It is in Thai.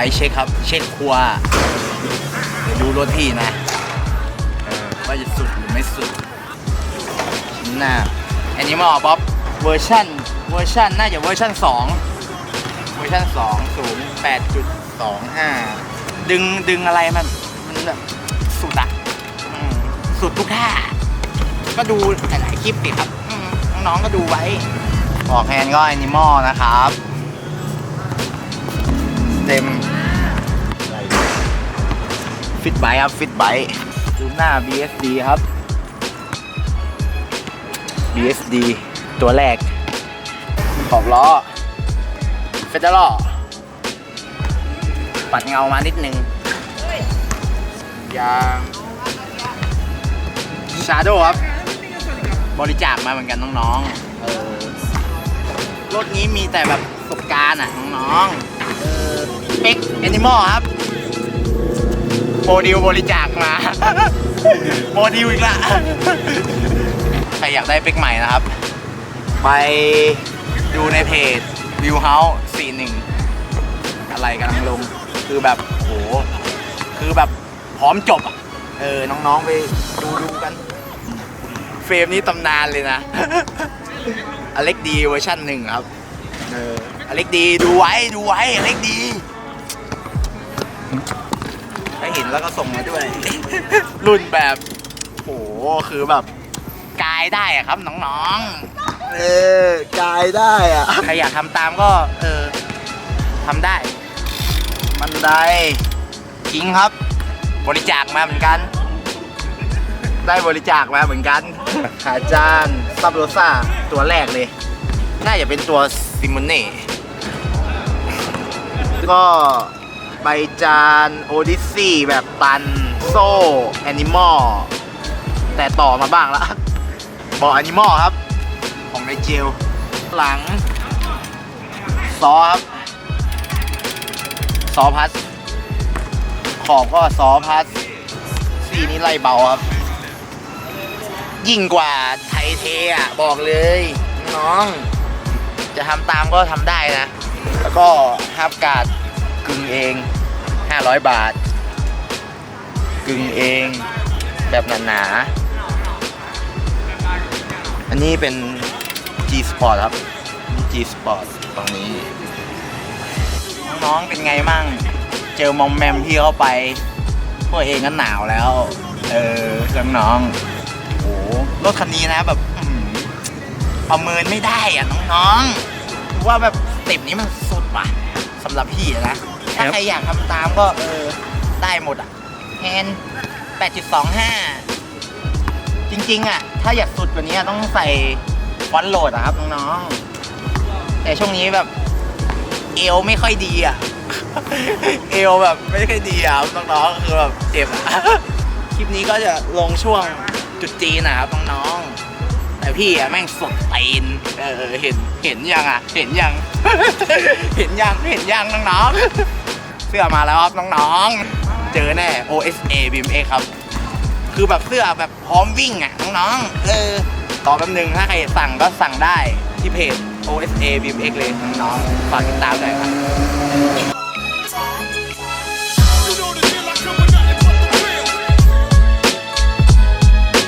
ไอเช็คครับ เช็คครัวเดี๋ยวดูรถพี่นะเออว่าจะสุดหรือไม่สุดชิ้นหน้า Animal Bob เวอร์ชันเวอร์ชันน่าจะเวอร์ชัน2เวอร์ชัน2สูง8.25 ดึงดึงอะไรมันมันแบบสุดอะอืมสุดทุกท่า ก็ดูหลายๆคลิปสิครับอืมน้องๆก็ดูไว้ออกแฮนด์ก็แอนิมอลนะครับ เต็ม ฟิตไบครับฟิตไบดูหน้า BSD ครับ BSD ตัวแรก ขอบล้อเฟเดอร์ปัดเงามานิดนึงยางชาโดครับ บริจาคมาเหมือนกันน้องๆเออรถนี้มีแต่แบบประสบการณ์อะ น้องๆเออเป็กแอนิมอลครับ มดิวบริจาคมา โมดิวอีกละใครอยากได้เป็กใหม่นะครับ ไปดูในเพจ View House 41อะไรกำลังลง คือแบบโห คือแบบพร้อมจบอะ เออ น้องๆไปดูดูกัน เฟรมนี้ตำนานเลยนะ อเล็กดีเวอร์ชันหนึ่งครับ เออ อเล็กดีดูไว้ดูไว้ อเล็กดี เห็นแล้วก็ส่งมาด้วย รุ่นแบบโหคือแบบกายได้อะครับน้องๆเออกายได้อะใครอยากทำตามก็ เออทำได้มันไดจริงครับ บริจาคมาเหมือนกัน ได้บริจาคมาเหมือนกันขาจานซับโรซ่าตัวแรกเลย น่าจะเป็นตัวซิมอนเน่ก็ ใบจานโอดิซี่แบบตัน โซ่แอนิมอลแต่ต่อมาบ้างละบอกแอนิมอลครับ ของในเจลหลัง ซอครับ ซอพัส ขอบก็ซอพัสสีนี้ไล่เบาครับ ยิ่งกว่าไทยเทอะ บอกเลย น้อง จะทำตามก็ทำได้นะ แล้วก็ฮับการ์ด กึ่งเอง 500 บาท กึ่งเองแบบหนาๆ อันนี้เป็น G Sport ครับ G Sport ตรงนี้ น้องๆ เป็นไงมั่ง เจอมอมแมมพี่เข้าไป พวกเองก็หนาวแล้ว เออน้องๆโอ้โหรถคันนี้นะแบบอื้อหือประเมินไม่ได้อะน้องๆว่าแบบเต็ปนี้มันสุดว่ะสำหรับพี่นะ ถ้าใครอยากทำตามก็เออได้หมดอะแฮน8.25 จริง ๆ อะ ถ้าอยากสุดกว่านี้ต้องใส่ฟอนต์โหลดอะครับน้องๆแต่ช่วงนี้แบบ เอวไม่ค่อยดีอะ เอวแบบไม่ค่อยดีอะครับน้องๆคือแบบเจ็บอะคลิปนี้ก็จะลงช่วงจุดจีนนะครับน้องๆแต่พี่อะแม่งสดตีนเออเห็นเห็นยังอะ เห็นยัง เห็นยังเห็นยังน้องๆ เสื้อมาแล้วครับน้องๆ เจอแน่ OSA BMX ครับ คือแบบเสื้อแบบพร้อมวิ่งอะน้องๆ เออต่อแป๊บนึงถ้าใครสั่งก็สั่งได้ที่เพจ OSA BMX เลยน้องๆ ฝากติดตามด้วยครับ